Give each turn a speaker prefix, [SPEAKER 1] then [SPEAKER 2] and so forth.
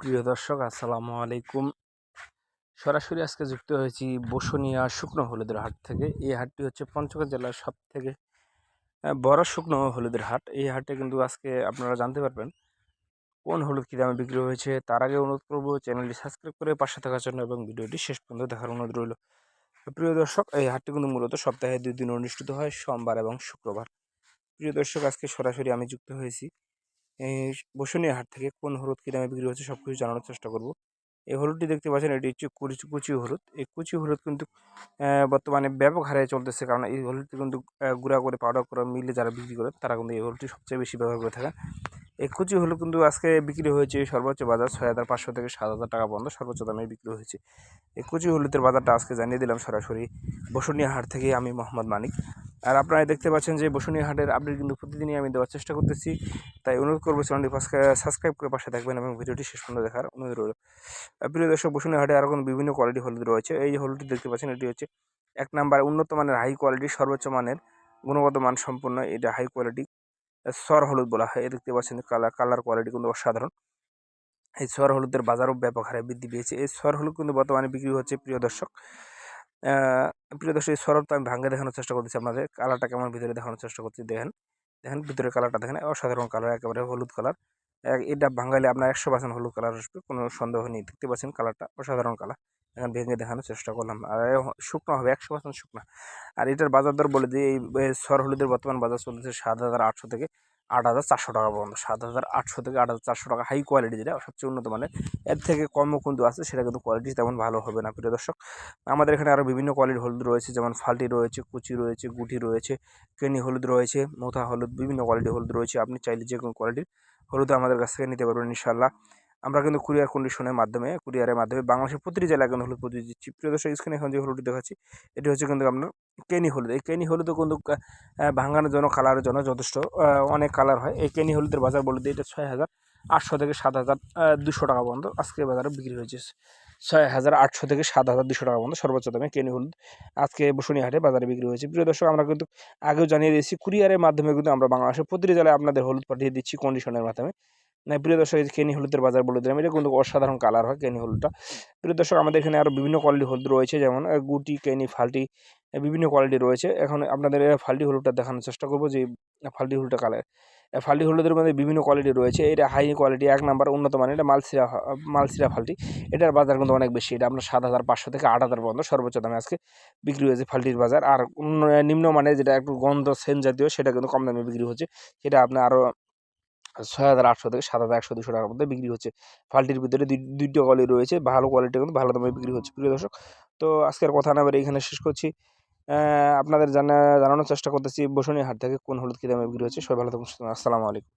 [SPEAKER 1] প্রিয় দর্শক, আসসালামু আলাইকুম। সরাসরি আজকে যুক্ত হয়েছি বসুনিয়া শুকনো হলুদের হাট থেকে। এই হাটটি হচ্ছে পঞ্চগড় জেলার সব থেকে বড় শুকনো হলুদের হাট। এই হাটে কিন্তু আজকে আপনারা জানতে পারবেন কোন হলুদ কী দামে বিক্রি হয়েছে। তার আগে অনুরোধ করব চ্যানেলটি সাবস্ক্রাইব করে পাশে থাকার জন্য এবং ভিডিওটি শেষ পর্যন্ত দেখার অনুরোধ রইল। প্রিয় দর্শক, এই হাটটি কিন্তু মূলত সপ্তাহে দুই দিন অনুষ্ঠিত হয়, সোমবার এবং শুক্রবার। প্রিয় দর্শক, আজকে সরাসরি আমি যুক্ত হয়েছি বসুনিয়া হাট থেকে কোন হলুদ কী দামে বিক্রি হচ্ছে সব কিছু জানানোর চেষ্টা করব। এই হলুদটি দেখতে পাচ্ছেন, এটি হচ্ছে কুচি কুচি হলুদ। এই কুচি হলুদ কিন্তু বর্তমানে ব্যাপক হারে চলতেছে। কারণ এই হলুদটি কিন্তু গুঁড়া করে পাউডার করে, মিলে যারা বিক্রি করে, তারা কিন্তু এই হলুদটি সবচেয়ে বেশি ব্যবহার করে থাকে এই কুচি হলুদ কিন্তু আজকে বিক্রি হয়েছে সর্বোচ্চ বাজার ছয় হাজার পাঁচশো থেকে সাত হাজার টাকা পর্যন্ত সর্বোচ্চ দামে বিক্রি হয়েছে। এই কুচি হলুদের বাজারটা আজকে জানিয়ে দিলাম সরাসরি। বসুনিয়া হাট থেকে আমি মোহাম্মদ মানিক। আর আপনারা দেখতে পাচ্ছেন যে বসুনিয়া হাটের আপডেট কিন্তু প্রতিদিনই আমি দেওয়ার চেষ্টা করতেছি। তাই অনুরোধ করব চ্যানেলটি সাবস্ক্রাইব করে পাশে থাকবেন এবং ভিডিওটি শেষ পর্যন্ত দেখার অনুরোধ রইল। প্রিয় দর্শক বসুনিয়া হাটে আরও কোনো বিভিন্ন কোয়ালিটি হলুদ রয়েছে। এই যে হলুদটি দেখতে পাচ্ছেন, এটি হচ্ছে এক নাম্বার উন্নত মানের হাই কোয়ালিটি সর্বোচ্চ মানের গুণগত মান সম্পন্ন এটা হাই কোয়ালিটি সর হলুদ বলা হয়। এ দেখতে পাচ্ছেন কালার কালার কোয়ালিটি কিন্তু অসাধারণ। এই সর হলুদের বাজারও ব্যাপক হারে বৃদ্ধি পেয়েছে। এই সর হলুদ কিন্তু বর্তমানে বিক্রি হচ্ছে, প্রিয় দর্শক প্রিয় দর্শক সরটা আমি ভাঙে দেখানোর চেষ্টা করতেছি আপনাদের। কালারটা কেমন ভিতরে দেখানোর চেষ্টা করছি, দেখেন। দেখেন ভিতরে কালারটা দেখেন, অসাধারণ কালার, একেবারে হলুদ কালার। এটা ভাঙালে আপনার একশো পার্সেন্ট হলুদ কালার আসবে, কোনো সন্দেহ নেই, দেখতে পাচ্ছেন কালারটা, অসাধারণ কালার। এখন ভেঙে দেখানোর চেষ্টা করলাম, আর শুকনো হবে, একশো পার্সেন্ট শুকনো। আর এটার বাজার দর বলে দিই, এই এই সর হলুদের বর্তমান বাজার চলতেছে সাত হাজার আটশো থেকে আট হাজার চারশো টাকা পর্যন্ত। সাত হাজার আটশো থেকে আট হাজার চারশো টাকা হাই কোয়ালিটি যেটা, সবচেয়ে উন্নত মানের। এর থেকে কমও কিন্তু আছে, সেটা কিন্তু কোয়ালিটি তেমন ভালো হবে না, প্রিয় দর্শক। আমাদের এখানে আরও বিভিন্ন কোয়ালিটির হলুদ রয়েছে, যেমন ফাল্টি রয়েছে, কুচি রয়েছে, গুটি রয়েছে, কেনি হলুদ রয়েছে, মোথা হলুদ, বিভিন্ন কোয়ালিটির হলুদ রয়েছে। আপনি চাইলে যে কোনো কোয়ালিটির হলুদ আমাদের কাছ থেকে নিতে পারবেন ইনশাল্লাহ আমরা কিন্তু কুরিয়ার কন্ডিশনের মাধ্যমে কুরিয়ারের মাধ্যমে বাংলাদেশের প্রতিটি জেলায় কিন্তু হলুদ পৌঁছে দিচ্ছি। প্রিয় দর্শক স্ক্রিনে এখন যে হলুদ দেখাচ্ছি, এটি হচ্ছে কিন্তু আপনার কেনি হলুদ, এই কেনি হলুদও কিন্তু ভাঙানোর জন্য কালারের জন্য যথেষ্ট অনেক কালার হয়। এই কেনি হলুদের বাজার বলে দিই, এটা ছয় হাজার আটশো থেকে সাত হাজার দুশো টাকা পর্যন্ত আজকে বাজারে বিক্রি হয়েছে। ছয় হাজার আটশো থেকে সাত হাজার দুশো টাকা পর্যন্ত সর্বোচ্চ দামে কেনি হলুদ আজকে বসুনিয়া হাটে বাজারে বিক্রি হয়েছে। প্রিয় দর্শক, আমরা কিন্তু আগেও জানিয়ে দিয়েছি, কুরিয়ারের মাধ্যমে কিন্তু আমরা বাংলাদেশের প্রতিটি জেলায় আপনাদের হলুদ পাঠিয়ে দিচ্ছি কন্ডিশনের মাধ্যমে। প্রিয় দর্শক কেনি হলুদের বাজার বলে দিলাম, এটা কিন্তু অসাধারণ কালার হয় কেনি হলুদটা। প্রিয় দর্শক, আমাদের এখানে আরও বিভিন্ন কোয়ালিটি হলুদ রয়েছে, যেমন গুটি, কেনি, ফাল্টি বিভিন্ন কোয়ালিটি রয়েছে। এখন আপনাদের ফাল্টি হলুদটা দেখানোর চেষ্টা করব যে ফাল্টি হলুদটা কালার ফাল্টি হলুদের মধ্যে বিভিন্ন কোয়ালিটি রয়েছে। এটা হাই কোয়ালিটি এক নাম্বার উন্নত মানের, এটা মালসিরা মালসিরা ফাল্টি। এটার বাজার কিন্তু অনেক বেশি, এটা আপনার সাত হাজার পাঁচশো থেকে আট হাজার পর্যন্ত সর্বোচ্চ দামে আজকে বিক্রি হয়েছে ফাল্টির বাজার। আর উন্ন- নিম্নমানের যেটা একটু গন্ধ সেন জাতীয়, সেটা কিন্তু কম দামে বিক্রি হচ্ছে। সেটা আপনার আরও ছয় হাজার আটশো থেকে সাত হাজার একশো দুশো টাকার মধ্যে বিক্রি হচ্ছে। ফাল্টির ভিতরে দুই, দুইটা কোয়ালিটি রয়েছে, ভালো কোয়ালিটি কিন্তু ভালো দামে বিক্রি হচ্ছে। প্রিয় দর্শক, তো আজকের কথা না এখানে শেষ করছি। আপনাদের জানা, জানানোর চেষ্টা করতেছি বসুনি হাট থেকে কোন হলুদ কী দামে বিক্রি হচ্ছে। সবাই ভালো থাকুন। আসসালামু আলাইকুম।